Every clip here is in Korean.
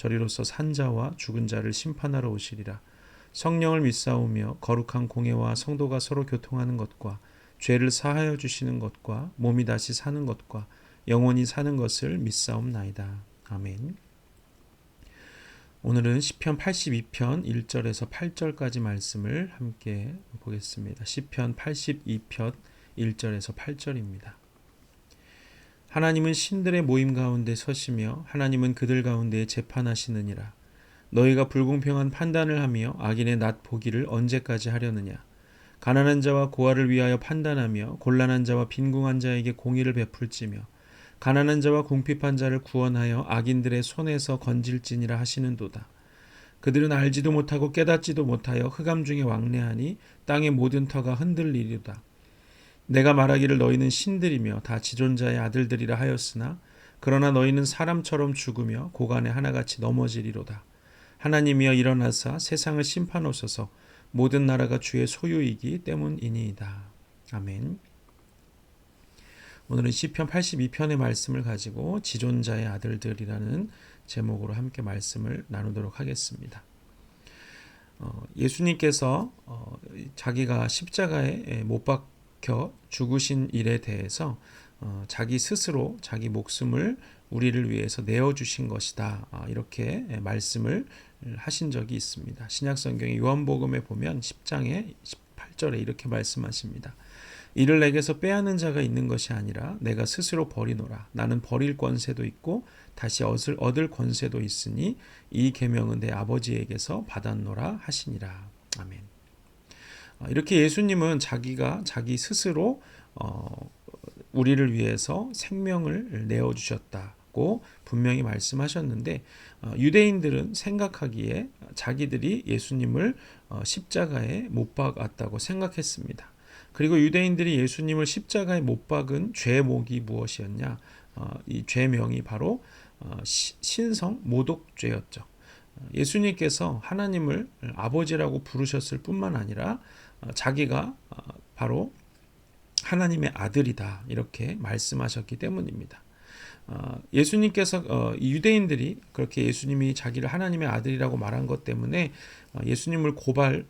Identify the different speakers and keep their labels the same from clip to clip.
Speaker 1: 저리로서 산자와 죽은 자를 심판하러 오시리라. 성령을 믿사오며 거룩한 공예와 성도가 서로 교통하는 것과 죄를 사하여 주시는 것과 몸이 다시 사는 것과 영원히 사는 것을 믿사옵나이다. 아멘. 오늘은 시편 82편 1절에서 8절까지 말씀을 함께 보겠습니다. 시편 82편 1절에서 8절입니다. 하나님은 신들의 모임 가운데 서시며 하나님은 그들 가운데 재판하시느니라. 너희가 불공평한 판단을 하며 악인의 낫 보기를 언제까지 하려느냐. 가난한 자와 고아를 위하여 판단하며 곤란한 자와 빈궁한 자에게 공의를 베풀지며 가난한 자와 궁핍한 자를 구원하여 악인들의 손에서 건질지니라 하시는도다. 그들은 알지도 못하고 깨닫지도 못하여 흑암 중에 왕래하니 땅의 모든 터가 흔들리리다. 내가 말하기를 너희는 신들이며 다 지존자의 아들들이라 하였으나 그러나 너희는 사람처럼 죽으며 고간에 하나같이 넘어지리로다. 하나님이여 일어나사 세상을 심판하소서 모든 나라가 주의 소유이기 때문이니이다. 아멘. 오늘은 시편 82편의 말씀을 가지고 지존자의 아들들이라는 제목으로 함께 말씀을 나누도록 하겠습니다. 어, 예수님께서 어, 자기가 십자가에 못 박 혀 죽으신 일에 대해서 어, 자기 스스로 자기 목숨을 우리를 위해서 내어 주신 것이다. 아, 이렇게 말씀을 하신 적이 있습니다. 신약 성경의 요한복음에 보면 10장에 18절에 이렇게 말씀하십니다. 이를 내게서 빼앗는 자가 있는 것이 아니라 내가 스스로 버리노라. 나는 버릴 권세도 있고 다시 얻을, 얻을 권세도 있으니 이 계명은 내 아버지에게서 받았노라 하시니라. 아멘. 어, 이렇게 예수님은 자기가 자기 스스로 어, 우리를 위해서 생명을 내어 주셨다고 분명히 말씀하셨는데 어, 유대인들은 생각하기에 자기들이 예수님을 어, 십자가에 못 박았다고 생각했습니다. 그리고 유대인들이 예수님을 십자가에 못 박은 죄목이 무엇이었냐? 어, 이 죄명이 바로 어, 신성 모독죄였죠. 어, 예수님께서 하나님을 아버지라고 부르셨을 뿐만 아니라 어, 자기가 어, 바로 하나님의 아들이다 이렇게 말씀하셨기 때문입니다. 어, 예수님께서 어, 유대인들이 그렇게 예수님이 자기를 하나님의 아들이라고 말한 것 때문에 어, 예수님을 고발하고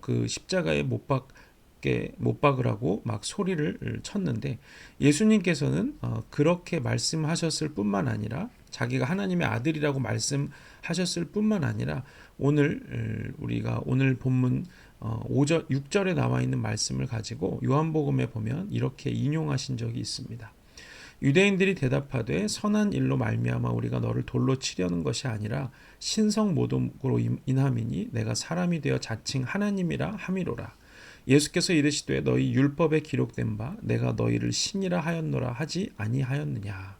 Speaker 1: 그 십자가에 못 박게 못 박으라고 막 소리를 쳤는데 예수님께서는 그렇게 말씀하셨을 뿐만 아니라 자기가 하나님의 아들이라고 말씀하셨을 뿐만 아니라 오늘 우리가 오늘 본문 5절 6절에 나와 있는 말씀을 가지고 요한복음에 보면 이렇게 인용하신 적이 있습니다. 유대인들이 대답하되 선한 일로 말미암아 우리가 너를 돌로 치려는 것이 아니라 신성 모독으로 인함이니 내가 사람이 되어 자칭 하나님이라 함이로라. 예수께서 이르시되 너희 율법에 기록된 바 내가 너희를 신이라 하였노라 하지 아니하였느냐.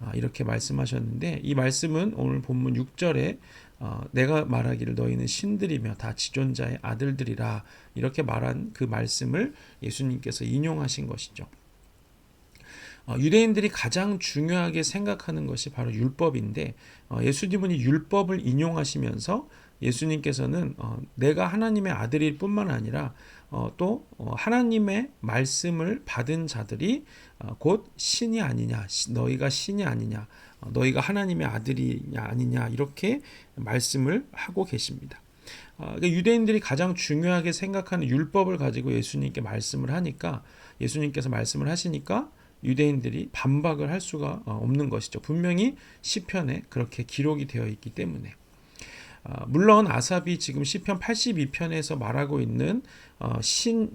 Speaker 1: 아, 이렇게 말씀하셨는데 이 말씀은 오늘 본문 6절에 어, 내가 말하기를 너희는 신들이며 다 지존자의 아들들이라 이렇게 말한 그 말씀을 예수님께서 인용하신 것이죠. 어, 유대인들이 가장 중요하게 생각하는 것이 바로 율법인데 어, 예수님은 율법을 인용하시면서 예수님께서는 어, 내가 하나님의 아들일 뿐만 아니라 또 하나님의 말씀을 받은 자들이 곧 신이 아니냐 너희가 신이 아니냐 너희가 하나님의 아들이냐 아니냐 이렇게 말씀을 하고 계십니다. 그러니까 유대인들이 가장 중요하게 생각하는 율법을 가지고 예수님께 말씀을 하니까 예수님께서 말씀을 하시니까 유대인들이 반박을 할 수가 어, 없는 것이죠. 분명히 시편에 그렇게 기록이 되어 있기 때문에. 어, 물론 아삽이 지금 시편 82편에서 말하고 있는 어, 신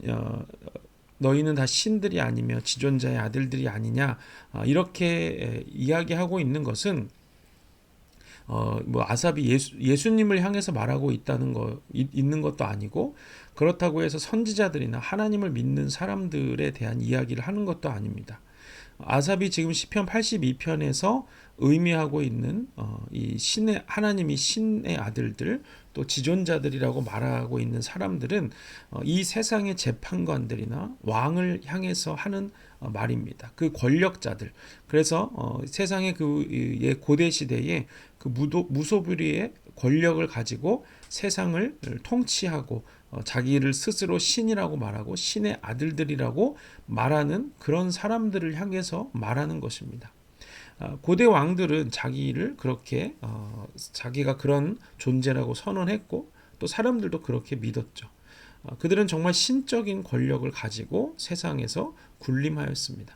Speaker 1: 너희는 다 신들이 아니며 지존자의 아들들이 아니냐 이렇게 이야기하고 있는 것은 어, 뭐 아삽이 예수, 예수님을 향해서 말하고 있다는 거 있 는 것도 아니고 그렇다고 해서 선지자들이나 하나님을 믿는 사람들에 대한 이야기를 하는 것도 아닙니다. 아삽이 지금 시편 82편에서 의미하고 있는 어, 이 신의 하나님이 신의 아들들 또 지존자들이라고 말하고 있는 사람들은 어, 이 세상의 재판관들이나 왕을 향해서 하는 어, 말입니다. 그 권력자들. 그래서 어, 세상의 그 고대 시대에 그 무도, 무소불위의 권력을 가지고 세상을 통치하고 어, 자기를 스스로 신이라고 말하고 신의 아들들이라고 말하는 그런 사람들을 향해서 말하는 것입니다. 아, 고대 왕들은 자기를 그렇게 어, 자기가 그런 존재라고 선언했고 또 사람들도 그렇게 믿었죠. 아, 그들은 정말 신적인 권력을 가지고 세상에서 군림하였습니다.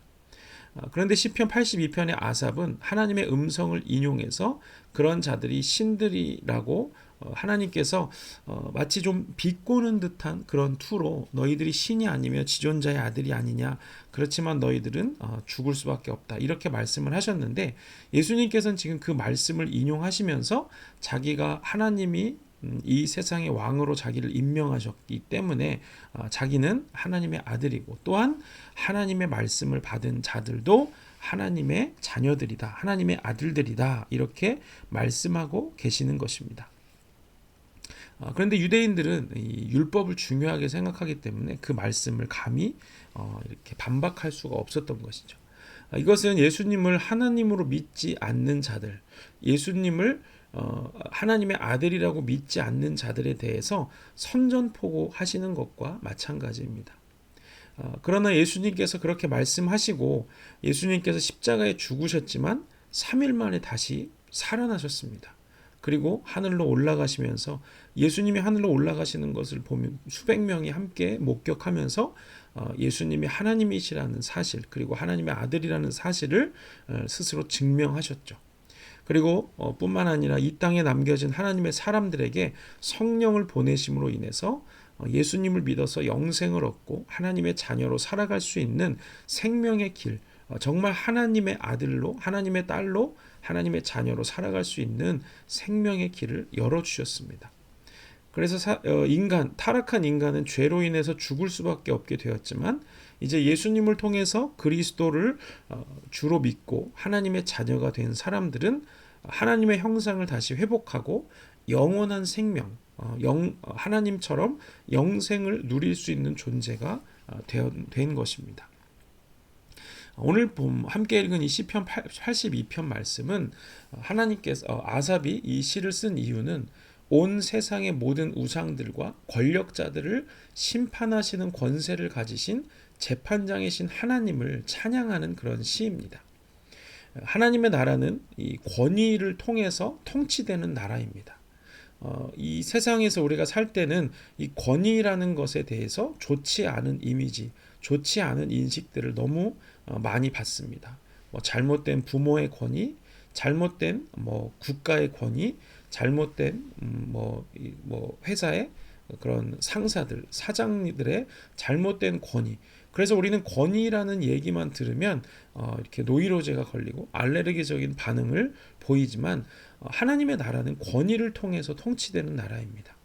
Speaker 1: 아, 그런데 시편 82편의 아삽은 하나님의 음성을 인용해서 그런 자들이 신들이라고 어, 하나님께서 어, 마치 좀 비꼬는 듯한 그런 투로 너희들이 신이 아니며 지존자의 아들이 아니냐 그렇지만 너희들은 어, 죽을 수밖에 없다 이렇게 말씀을 하셨는데 예수님께서는 지금 그 말씀을 인용하시면서 자기가 하나님이 음, 이 세상의 왕으로 자기를 임명하셨기 때문에 자기는 하나님의 아들이고 또한 하나님의 말씀을 받은 자들도 하나님의 자녀들이다. 하나님의 아들들이다. 이렇게 말씀하고 계시는 것입니다. 어, 그런데 유대인들은 이 율법을 중요하게 생각하기 때문에 그 말씀을 감히 어, 이렇게 반박할 수가 없었던 것이죠. 어, 이것은 예수님을 하나님으로 믿지 않는 자들, 예수님을 어, 하나님의 아들이라고 믿지 않는 자들에 대해서 선전포고 하시는 것과 마찬가지입니다. 어, 그러나 예수님께서 그렇게 말씀하시고 예수님께서 십자가에 죽으셨지만 3일 만에 다시 살아나셨습니다. 그리고 하늘로 올라가시면서 예수님이 하늘로 올라가시는 것을 보면 수백 명이 함께 목격하면서 어, 예수님이 하나님이시라는 사실 그리고 하나님의 아들이라는 사실을 어, 스스로 증명하셨죠. 그리고 어, 뿐만 아니라 이 땅에 남겨진 하나님의 사람들에게 성령을 보내심으로 인해서 예수님을 믿어서 영생을 얻고 하나님의 자녀로 살아갈 수 있는 생명의 길, 정말 하나님의 아들로 하나님의 딸로 하나님의 자녀로 살아갈 수 있는 생명의 길을 열어 주셨습니다. 그래서 사, 어, 인간 타락한 인간은 죄로 인해서 죽을 수밖에 없게 되었지만 이제 예수님을 통해서 그리스도를 어, 주로 믿고 하나님의 자녀가 된 사람들은 하나님의 형상을 다시 회복하고 영원한 생명, 어, 영, 어, 하나님처럼 영생을 누릴 수 있는 존재가 어, 된 것입니다. 오늘 봄 함께 읽은 이 시편 82편 말씀은 하나님께서 어, 아삽이 이 시를 쓴 이유는 온 세상의 모든 우상들과 권력자들을 심판하시는 권세를 가지신 재판장이신 하나님을 찬양하는 그런 시입니다. 하나님의 나라는 이 권위를 통해서 통치되는 나라입니다. 어, 이 세상에서 우리가 살 때는 이 권위라는 것에 대해서 좋지 않은 이미지, 좋지 않은 인식들을 너무 어, 많이 받습니다. 뭐 잘못된 부모의 권위, 잘못된 뭐 국가의 권위, 잘못된 음, 뭐, 뭐 회사의 그런 상사들, 사장들의 잘못된 권위. 그래서 우리는 권위라는 얘기만 들으면 어, 이렇게 노이로제가 걸리고 알레르기적인 반응을 보이지만 어, 하나님의 나라는 권위를 통해서 통치되는 나라입니다.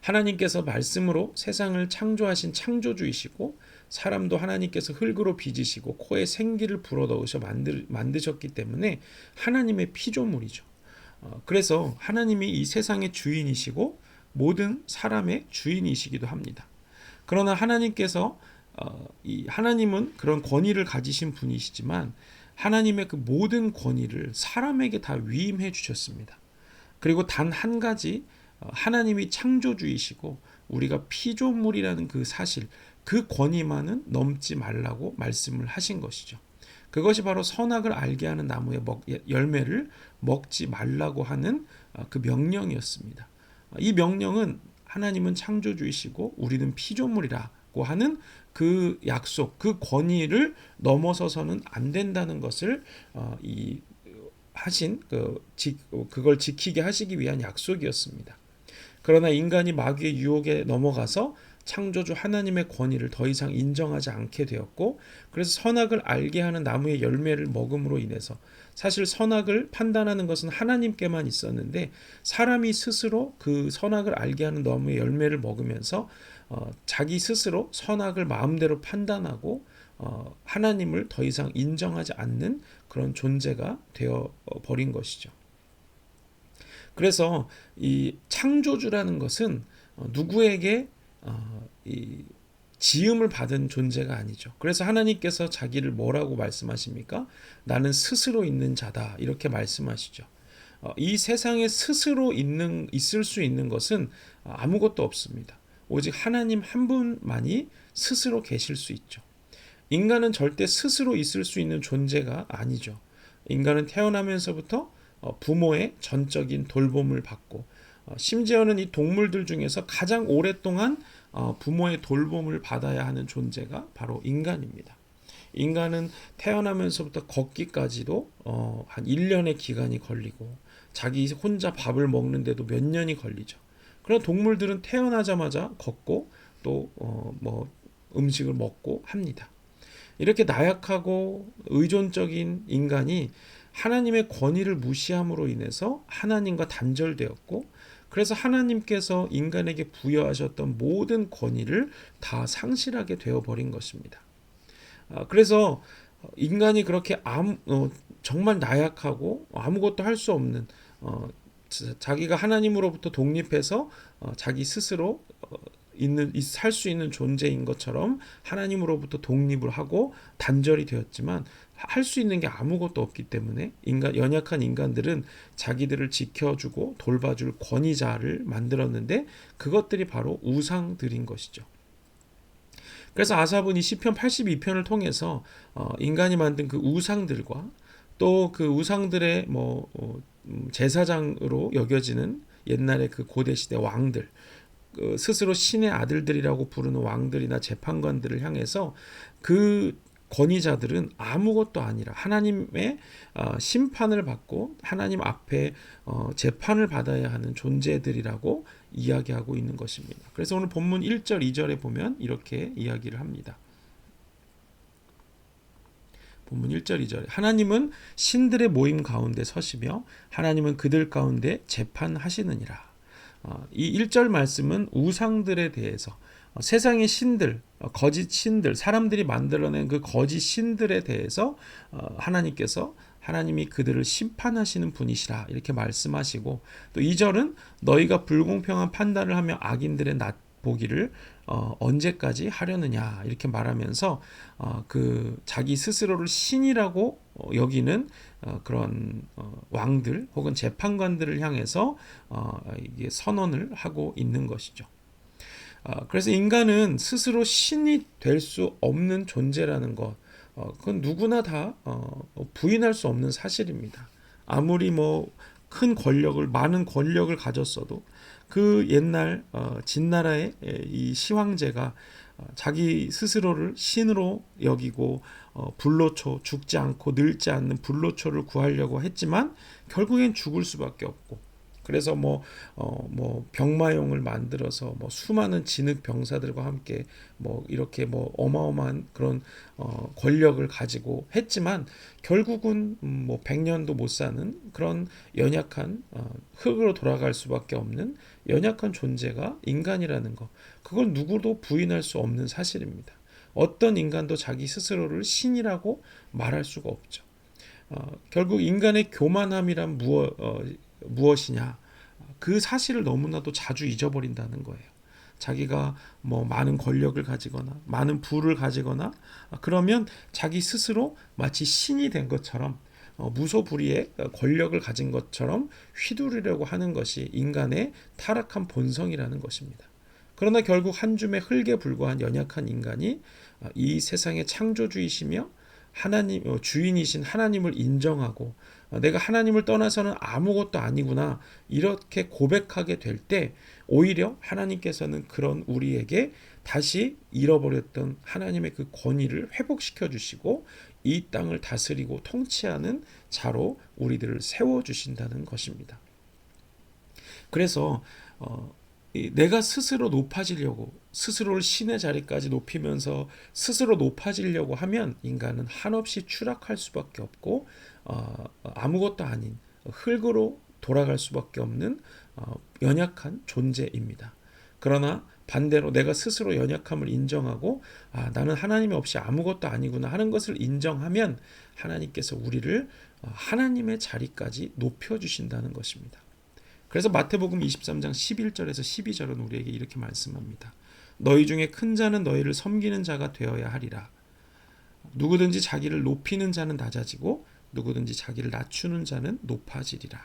Speaker 1: 하나님께서 말씀으로 세상을 창조하신 창조주이시고 사람도 하나님께서 흙으로 빚으시고 코에 생기를 불어넣으셔 만들, 만드셨기 때문에 하나님의 피조물이죠. 어, 그래서 하나님이 이 세상의 주인이시고 모든 사람의 주인이시기도 합니다. 그러나 하나님께서 어, 이 하나님은 그런 권위를 가지신 분이시지만 하나님의 그 모든 권위를 사람에게 다 위임해 주셨습니다. 그리고 단 한 가지 어, 하나님이 창조주이시고 우리가 피조물이라는 그 사실, 그 권위만은 넘지 말라고 말씀을 하신 것이죠. 그것이 바로 선악을 알게 하는 나무의 먹, 열매를 먹지 말라고 하는 어, 그 명령이었습니다. 이 명령은 하나님은 창조주이시고 우리는 피조물이라고 하는 그 약속, 그 권위를 넘어서서는 안 된다는 것을 어, 이 하신 그 그걸 지키게 하시기 위한 약속이었습니다. 그러나 인간이 마귀의 유혹에 넘어가서 창조주 하나님의 권위를 더 이상 인정하지 않게 되었고 그래서 선악을 알게 하는 나무의 열매를 먹음으로 인해서 사실 선악을 판단하는 것은 하나님께만 있었는데 사람이 스스로 그 선악을 알게 하는 나무의 열매를 먹으면서 어, 자기 스스로 선악을 마음대로 판단하고 어, 하나님을 더 이상 인정하지 않는 그런 존재가 되어 버린 것이죠. 그래서 이 창조주라는 것은 어, 누구에게 어, 이 지음을 받은 존재가 아니죠. 그래서 하나님께서 자기를 뭐라고 말씀하십니까? 나는 스스로 있는 자다 이렇게 말씀하시죠. 어, 이 세상에 스스로 있는 있을 수 있는 것은 아무것도 없습니다. 오직 하나님 한 분만이 스스로 계실 수 있죠. 인간은 절대 스스로 있을 수 있는 존재가 아니죠. 인간은 태어나면서부터 어, 부모의 전적인 돌봄을 받고 어, 심지어는 이 동물들 중에서 가장 오랫동안 어, 부모의 돌봄을 받아야 하는 존재가 바로 인간입니다. 인간은 태어나면서부터 걷기까지도 한 1년의 기간이 걸리고 자기 혼자 밥을 먹는데도 몇 년이 걸리죠. 그러나 동물들은 태어나자마자 걷고 또 뭐 음식을 먹고 합니다. 이렇게 나약하고 의존적인 인간이 하나님의 권위를 무시함으로 인해서 하나님과 단절되었고 그래서 하나님께서 인간에게 부여하셨던 모든 권위를 다 상실하게 되어버린 것입니다. 아, 그래서 인간이 그렇게 아무, 어, 정말 나약하고 아무것도 할 수 없는 어, 자기가 하나님으로부터 독립해서 어, 자기 스스로 어, 있는 살 수 있는 존재인 것처럼 하나님으로부터 독립을 하고 단절이 되었지만 할 수 있는 게 아무것도 없기 때문에 인간 연약한 인간들은 자기들을 지켜주고 돌봐줄 권위자를 만들었는데 그것들이 바로 우상들인 것이죠. 그래서 아삽은 이 시편 82편을 통해서 어, 인간이 만든 그 우상들과 또 그 우상들의 뭐 어, 음, 제사장으로 여겨지는 옛날의 그 고대 시대 왕들 그 스스로 신의 아들들이라고 부르는 왕들이나 재판관들을 향해서 그 권위자들은 아무것도 아니라 하나님의 어, 심판을 받고 하나님 앞에 어, 재판을 받아야 하는 존재들이라고 이야기하고 있는 것입니다. 그래서 오늘 본문 1절, 2절에 보면 이렇게 이야기를 합니다. 본문 1절, 2절. 하나님은 신들의 모임 가운데 서시며 하나님은 그들 가운데 재판하시느니라. 어, 이 1절 말씀은 우상들에 대해서 어, 세상의 신들, 어, 거짓 신들, 사람들이 만들어낸 그 거짓 신들에 대해서 어, 하나님께서 하나님이 그들을 심판하시는 분이시라 이렇게 말씀하시고 또 2절은 너희가 불공평한 판단을 하며 악인들의 낫 보기를 어, 언제까지 하려느냐 이렇게 말하면서 어, 그 자기 스스로를 신이라고 어, 여기는 어, 그런 어, 왕들 혹은 재판관들을 향해서 어, 선언을 하고 있는 것이죠. 어, 그래서 인간은 스스로 신이 될 수 없는 존재라는 것, 어, 그건 누구나 다 어, 부인할 수 없는 사실입니다. 아무리 뭐 큰 권력을 많은 권력을 가졌어도 그 옛날 진나라의 이 시황제가 자기 스스로를 신으로 여기고 불로초 죽지 않고 늙지 않는 불로초를 구하려고 했지만 결국엔 죽을 수밖에 없고 그래서 뭐, 어, 뭐, 병마용을 만들어서 뭐 수많은 진흙 병사들과 함께 뭐 이렇게 뭐 어마어마한 그런 어, 권력을 가지고 했지만 결국은 음, 뭐 100년도 못 사는 그런 연약한 어, 흙으로 돌아갈 수밖에 없는 연약한 존재가 인간이라는 거. 그걸 누구도 부인할 수 없는 사실입니다. 어떤 인간도 자기 스스로를 신이라고 말할 수가 없죠. 어, 결국 인간의 교만함이란 무엇, 어, 무엇이냐? 그 사실을 너무나도 자주 잊어버린다는 거예요. 자기가 뭐 많은 권력을 가지거나 많은 부를 가지거나 그러면 자기 스스로 마치 신이 된 것처럼 어, 무소불위의 권력을 가진 것처럼 휘두르려고 하는 것이 인간의 타락한 본성이라는 것입니다. 그러나 결국 한 줌의 흙에 불과한 연약한 인간이 어, 이 세상의 창조주이시며 하나님 어, 주인이신 하나님을 인정하고 어, 내가 하나님을 떠나서는 아무것도 아니구나 이렇게 고백하게 될 때 오히려 하나님께서는 그런 우리에게 다시 잃어버렸던 하나님의 그 권위를 회복시켜 주시고 이 땅을 다스리고 통치하는 자로 우리들을 세워 주신다는 것입니다. 그래서 어, 내가 스스로 높아지려고 스스로를 신의 자리까지 높이면서 스스로 높아지려고 하면 인간은 한없이 추락할 수밖에 없고 어, 아무것도 아닌 흙으로 돌아갈 수밖에 없는 어, 연약한 존재입니다. 그러나 반대로 내가 스스로 연약함을 인정하고 아 나는 하나님이 없이 아무것도 아니구나 하는 것을 인정하면 하나님께서 우리를 어, 하나님의 자리까지 높여 주신다는 것입니다. 그래서 마태복음 23장 11절에서 12절은 우리에게 이렇게 말씀합니다. 너희 중에 큰 자는 너희를 섬기는 자가 되어야 하리라. 누구든지 자기를 높이는 자는 낮아지고 누구든지 자기를 낮추는 자는 높아지리라.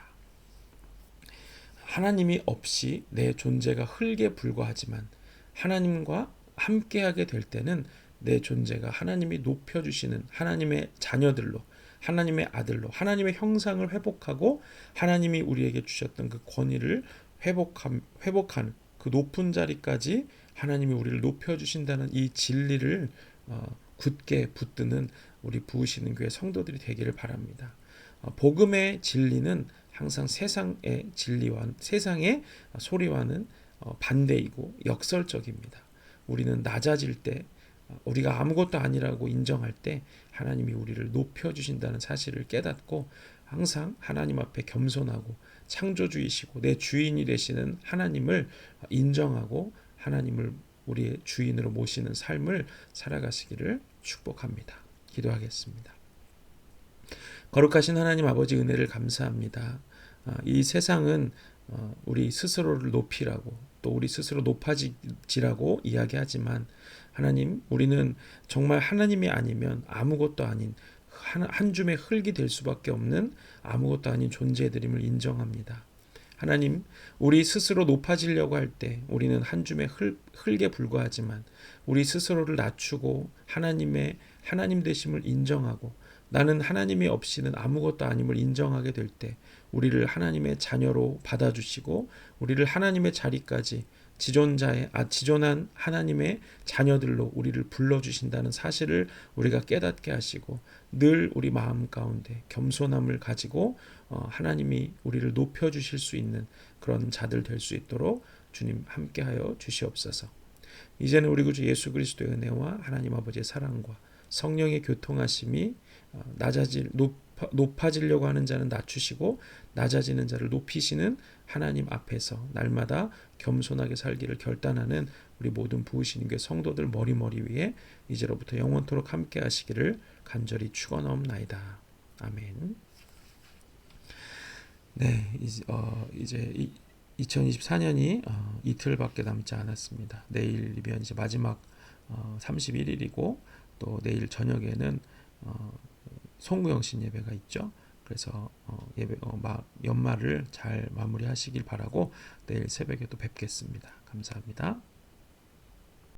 Speaker 1: 하나님이 없이 내 존재가 흙에 불과하지만 하나님과 함께하게 될 때는 내 존재가 하나님이 높여주시는 하나님의 자녀들로 하나님의 아들로 하나님의 형상을 회복하고 하나님이 우리에게 주셨던 그 권위를 회복함, 회복하는 그 높은 자리까지 하나님이 우리를 높여주신다는 이 진리를 어, 굳게 붙드는 우리 부으시는 교회 성도들이 되기를 바랍니다. 어, 복음의 진리는 항상 세상의 진리와 세상의 소리와는 어, 반대이고 역설적입니다. 우리는 낮아질 때 어, 우리가 아무것도 아니라고 인정할 때 하나님이 우리를 높여 주신다는 사실을 깨닫고 항상 하나님 앞에 겸손하고 창조주이시고 내 주인이 되시는 하나님을 인정하고 하나님을 우리의 주인으로 모시는 삶을 살아가시기를 축복합니다. 기도하겠습니다. 거룩하신 하나님 아버지 은혜를 감사합니다. 아, 이 세상은 어, 우리 스스로를 높이라고 또 우리 스스로 높아지라고 이야기하지만 하나님 우리는 정말 하나님이 아니면 아무것도 아닌 한, 한 줌의 흙이 될 수밖에 없는 아무것도 아닌 존재들임을 인정합니다. 하나님, 우리 스스로 높아지려고 할 때 우리는 한 줌의 흙, 흙에 불과하지만 우리 스스로를 낮추고 하나님의 하나님 되심을 인정하고 나는 하나님이 없이는 아무것도 아님을 인정하게 될 때 우리를 하나님의 자녀로 받아주시고 우리를 하나님의 자리까지 지존자의 아 지존한 하나님의 자녀들로 우리를 불러 주신다는 사실을 우리가 깨닫게 하시고 늘 우리 마음 가운데 겸손함을 가지고 어, 하나님이 우리를 높여 주실 수 있는 그런 자들 될 수 있도록 주님 함께하여 주시옵소서. 이제는 우리 구주 예수 그리스도의 은혜와 하나님 아버지의 사랑과 성령의 교통하심이 어, 낮아질 높아, 높아지려고 하는 자는 낮추시고 낮아지는 자를 높이시는 하나님 앞에서 날마다 겸손하게 살기를 결단하는 우리 모든 부으시는 교 성도들 머리머리 위에 이제로부터 영원토록 함께 하시기를 간절히 축원하옵나이다. 아멘. 네, 이제, 어, 이제 이, 2024년이 어, 이틀밖에 남지 않았습니다. 내일이면 이제 마지막 어, 31일이고 또 내일 저녁에는 어, 송구영신 예배가 있죠. 그래서 어, 예배 어, 마, 연말을 잘 마무리하시길 바라고 내일 새벽에 또 뵙겠습니다. 감사합니다.